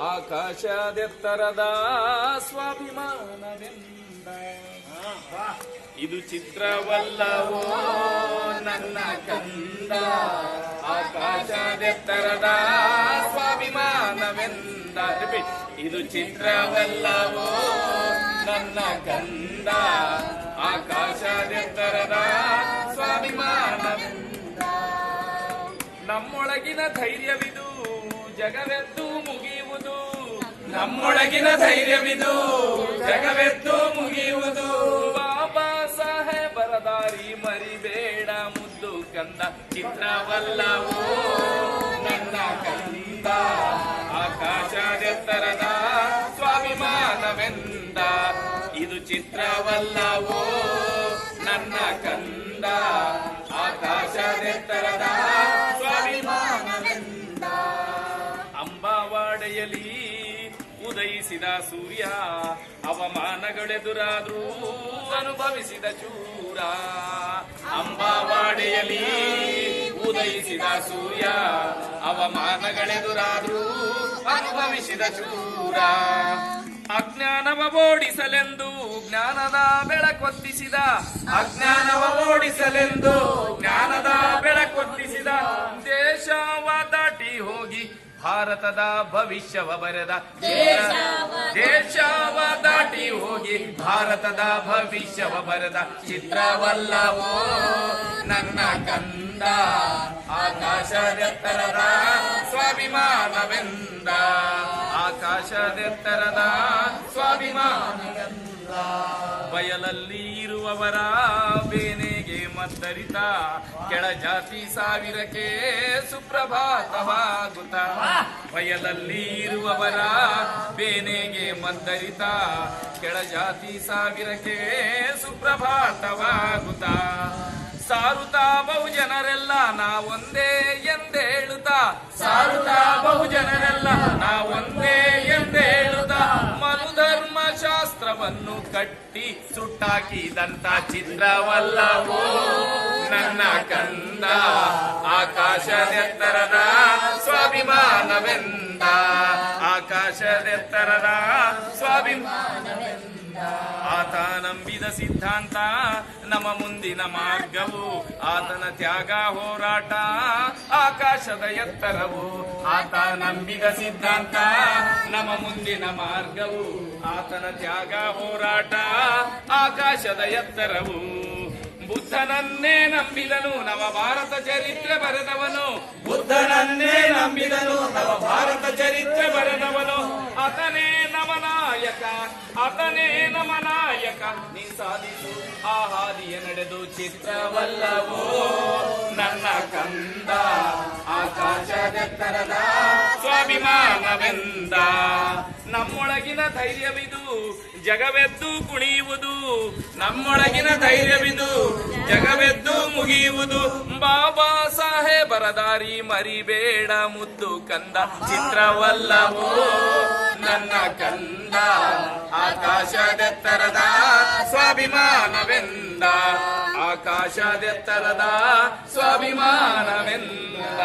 ಆಕಾಶದೆತ್ತರದ ಸ್ವಾಭಿಮಾನವೆಂದ ಇದು ಚಿತ್ರವಲ್ಲವೋ ನನ್ನ ಕಂದ. ಆಕಾಶದೆತ್ತರದ ಸ್ವಾಭಿಮಾನವೆಂದ. ಇದು ಚಿತ್ರವಲ್ಲವೋ ನನ್ನ ಕಂದ. ನಮ್ಮೊಳಗಿನ ಧೈರ್ಯವಿದು ಜಗವೆದ್ದು ಮುಗಿಯುವುದು. ನಮ್ಮೊಳಗಿನ ಧೈರ್ಯವಿದು ಜಗವೆದ್ದು ಮುಗಿಯುವುದು. ಬಾಬಾ ಸಾಹೇಬರ ದಾರಿ ಮರಿಬೇಡ ಮುದ್ದು ಕಂದ ಚಿತ್ರವಲ್ಲವೋ. ನನ್ನ ಕಂದ ಆಕಾಶದೆತ್ತರದ ಸ್ವಾಭಿಮಾನವೆಂದ ಇದು ಚಿತ್ರವಲ್ಲವೋ. ನನ್ನ ಕಂದ ಆಕಾಶದೆತ್ತರದ ಉದಯಿಸಿದ ಸೂರ್ಯ, ಅವಮಾನಗಳೆದುರಾದ್ರೂ ಅನುಭವಿಸಿದ ಚೂರ. ಅಂಬಾವಾಡೆಯಲ್ಲಿ ಉದಯಿಸಿದ ಸೂರ್ಯ, ಅವಮಾನಗಳೆದುರಾದ್ರೂ ಅನುಭವಿಸಿದ ಚೂರ. ಅಜ್ಞಾನವ ಓಡಿಸಲೆಂದು ಜ್ಞಾನದ ಬೆಳಕೊತ್ತಿಸಿದ ಅಜ್ಞಾನವ ಓಡಿಸಲೆಂದು ಭಾರತದ ಭವಿಷ್ಯವ ಬರೆದ. ದೇಶವ ದಾಟಿ ಹೋಗಿ ಭಾರತದ ಭವಿಷ್ಯವ ಬರೆದ. ಚಿತ್ರವಲ್ಲವೋ ನನ್ನ ಕಂದ ಆಕಾಶದೆತ್ತರದ ಸ್ವಾಭಿಮಾನವೆಂದ. ಆಕಾಶದೆತ್ತರದ ಸ್ವಾಭಿಮಾನವೆಂದ. ಬಯಲಲ್ಲಿ ಇರುವವರ ಬೇನೆಗೆ ಮದ್ದರಿತ ಕೆಳ ಜಾತಿ ಸಾವಿರಕ್ಕೆ ಸುಪ್ರಭಾತವಾಗುತ್ತ ಬಯಲಲ್ಲಿ ಇರುವವರ ಬೇನೆಗೆ ಮದ್ದರಿತ ಕೆಳ ಜಾತಿ ಸಾವಿರಕ್ಕೆ ಸುಪ್ರಭಾತವಾಗುತ್ತ ಸಾರುತ್ತಾ ಬಹುಜನರೆಲ್ಲ ನಾವೊಂದೇ ಎಂದೇಳುತ್ತಾ. ಸಾರುತ್ತಾ ಬಹುಜನರೆಲ್ಲ ಕಟ್ಟಿ ಸುಟ್ಟಾಕಿದಂತ ಚಿತ್ರವಲ್ಲವೋ? ನನ್ನ ಕಂದ ಆಕಾಶದೆತ್ತರದ ಸ್ವಾಭಿಮಾನವೆಂದ. ಆಕಾಶದೆತ್ತರದ ಸ್ವಾಭಿಮಾನವೆಂದ. ಆತ ನಂಬಿದ ಸಿದ್ಧಾಂತ, ನಮ್ಮ ಮುಂದಿನ ಮಾರ್ಗವು ಆತನ ತ್ಯಾಗ ಹೋರಾಟ, ಆಕಾಶದ ಎತ್ತರವು ಆತ ನಂಬಿದ ಸಿದ್ಧಾಂತ, ನಮ್ಮ ಮುಂದಿನ ಮಾರ್ಗವು ಆತನ ತ್ಯಾಗ ಹೋರಾಟ, ಆಕಾಶದ ಎತ್ತರವು. ಬುದ್ಧನನ್ನೇ ನಂಬಿದನು ನವ ಭಾರತ ಚರಿತ್ರೆ ಬರೆದವನು ಆತನೇ ನಮ ನಾಯಕ ನೀ ಸಾಧಿಸು. ಆ ಹಾದಿಯ ನಡೆದು ಚಿತ್ರವಲ್ಲವೋ? ನನ್ನ ಕಂದ, ಆಕಾಶದೆತ್ತರದ ಸ್ವಾಭಿಮಾನವೆಂದ. ನಮ್ಮೊಳಗಿನ ಧೈರ್ಯವಿದು, ಜಗವೆದ್ದು ಕುಣಿಯುವುದು. ನಮ್ಮೊಳಗಿನ ಧೈರ್ಯವಿದು, ಜಗವೆದ್ದು ಮುಗಿಯುವುದು. ಬಾಬಾ ಸಾಹೇಬರ ದಾರಿ ಮರಿಬೇಡ ಮುದ್ದು ಕಂದ. ಚಿತ್ರವಲ್ಲವೋ? ನನ್ನ ಕಂದ ಆಕಾಶದೆತ್ತರದ ಸ್ವಾಭಿಮಾನವೆಂದ. ಆಕಾಶದೆತ್ತರದ ಸ್ವಾಭಿಮಾನವೆಂದ.